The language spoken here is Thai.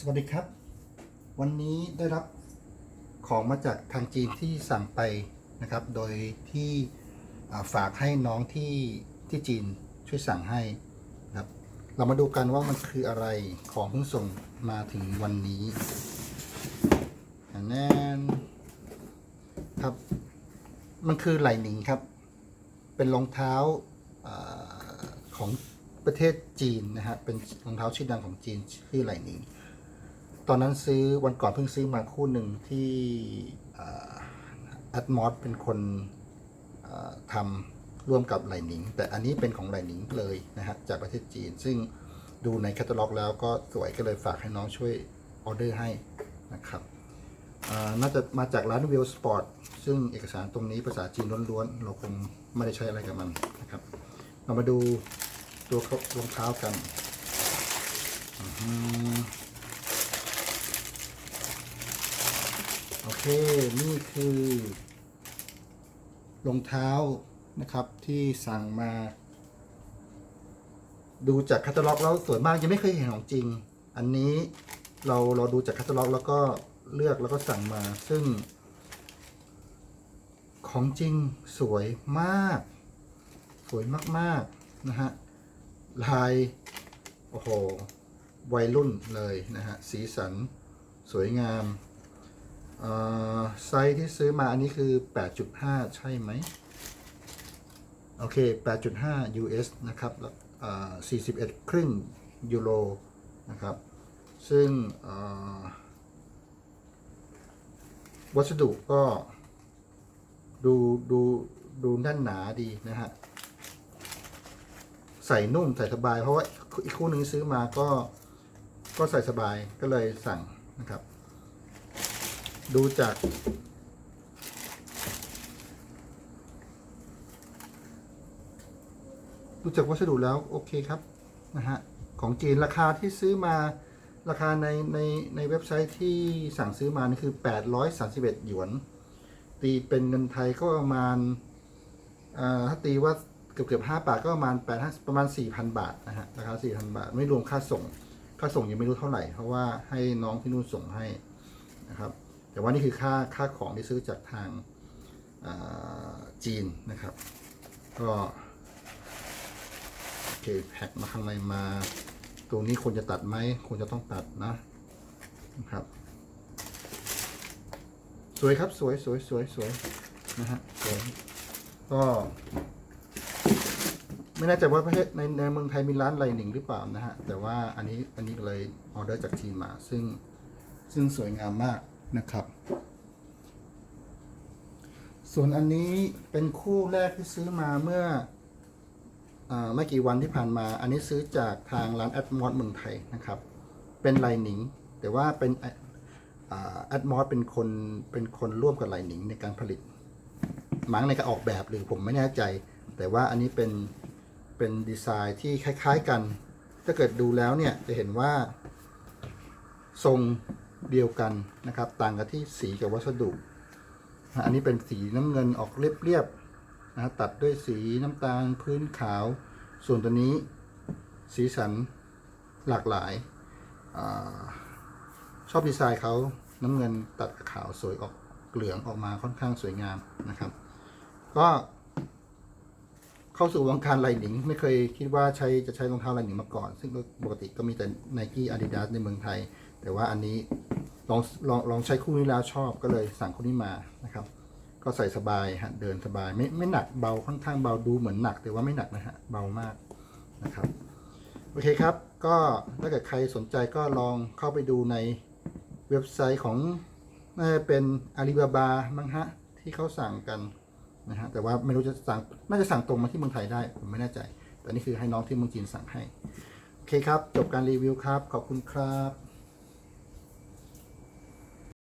สวัสดีครับ วันนี้ได้รับของมาจากทางจีนที่สั่งไปนะครับ โดยที่ฝากให้น้องที่ที่จีนช่วยสั่งให้นะครับ เรามาดูกันว่ามันคืออะไรของเพิ่งส่งมาถึงวันนี้อันนั้นครับ มันคือไหลหนิงครับ เป็นรองเท้าอาของประเทศจีนนะฮะเป็นรองเท้าชื่อดังของจีนชื่อไหลหนิง ตอนนั้นซื้อวันก่อนเพิ่งซื้อมาคู่หนึ่งที่แอดมอสเป็นคนทำร่วมกับไหลหนิง แต่อันนี้เป็นของไหลหนิงเลยนะฮะจากประเทศจีน ซึ่งดูในแคตตาล็อกแล้วก็สวยก็เลยฝากให้น้องช่วยออเดอร์ให้นะครับน่าจะมาจากร้านวิวสปอร์ตซึ่งเอกสารตรงนี้ภาษาจีนล้วนๆ เราคงไม่ได้ใช้อะไรกับมันนะครับ เรามาดูตัวรองเท้ากันอื้อหือ โอเค นี่คือรองเท้านะครับที่สั่งมา ดูจากแคตตาล็อกแล้วสวยมากยังไม่เคยเห็นของจริง อันนี้เราเราดูจากแคตตาล็อกแล้วก็เลือกแล้วก็สั่งมา ซึ่ง ของจริงสวยมาก สวยมากๆนะฮะลาย โอ้โห วัยรุ่นเลยนะฮะ สีสันสวยงาม ไซส์ที่ซื้อมาอันนี้คือ 8.5 ใช่ไหม โอเค 8.5 US นะครับแล้วเอ่อ41 ครึ่งยูโรนะครับ ซึ่งวัสดุก็ดูดูดูแน่นหนาดีนะฮะ ใส่นุ่มใส่สบายเพราะว่าอีกคู่หนึ่งซื้อมาก็ก็ใส่สบายก็เลยสั่งนะครับ ดูจาก ดูจากวัสดุแล้วโอเคครับนะฮะของจีนราคาที่ซื้อมาราคาในในในเว็บไซต์ที่สั่งซื้อมานี่คือ 831 หยวน ตีเป็นเงินไทยก็ประมาณอ่าถ้าตีว่าเกือบเกือบ5บาทก็ประมาณ8ประมาณ4,000บาทนะฮะราคา4,000บาท ไม่รวมค่าส่ง ค่าส่งยังไม่รู้เท่าไหร่ เพราะว่าให้น้องที่นู่นส่งให้นะครับ แต่ว่านี่คือค่าค่าของที่ซื้อจากทางาจีนนะครับ ก็โอเคแพ็คมาข้างในมา ตรงนี้ควรจะตัดไหมควรจะต้องตัดนะนะครับ สวยครับสวยสวยสวยสวยนะฮะสวยก็ไม่แน่ใจว่าประเทศในในเมืองไทยมีร้านไรหนิงหรือเปล่านะฮะ แต่ว่าอันนี้อันนี้เลยออเดอร์จากจีนมา ซึ่งซึ่งสวยงามมาก นะครับ ส่วนอันนี้เป็นคู่แรกที่ซื้อมาเมื่ออไม่กี่วันที่ผ่านมา อันนี้ซื้อจากทางร้านแอดมอสเมืองไทยนะครับ เป็นไลนิง แต่ว่าเป็นแอดมอสเป็นคนเป็นคนร่วมกับไลนิงในการผลิต มั้งในการออกแบบหรือผมไม่แน่ใจ แต่ว่าอันนี้เป็นเป็นดีไซน์ที่คล้าย ๆกัน ถ้าเกิดดูแล้วเนี่ยจะเห็นว่าทรง เดียวกันนะครับ ต่างกันที่สีกับวัสดุ อันนี้เป็นสีน้ำเงินออกเรียบๆนะตัดด้วยสีน้ำตาลพื้นขาว ส่วนตัวนี้สีสันหลากหลายอาชอบดีไซน์เขาน้ำเงินตัดกับขาวสวยออกเหลืองออกมาค่อนข้างสวยงามนะครับ ก็เข้าสู่วงการไลหนิง ไม่เคยคิดว่าใช้จะใช้รองเท้าไลหนิงมาก่อน ซึ่งปกติก็มีแต่ n i กี้อาดิดาสในเมืองไทย แต่ว่าอันนี้ ลองลองลองใช้คู่นี้แล้วชอบก็เลยสั่งคู่นี้มานะครับ ก็ใส่สบายฮะเดินสบายไม่ไม่หนักเบาค่อนข้างเบาดูเหมือนหนักแต่ว่าไม่หนักนะฮะเบามากนะครับโอเคครับ ก็ถ้าเกิดใครสนใจก็ลองเข้าไปดูในเว็บไซต์ของน่าจะเป็นอาลีบาบามั้งฮะที่เขาสั่งกันนะฮะแต่ว่าไม่รู้จะสั่งน่าจะสั่งตรงมาที่เมืองไทยได้ผมไม่แน่ใจ แต่นี่คือให้น้องที่เมืองจีนสั่งให้ โอเคครับ จบการรีวิวครับ ขอบคุณครับ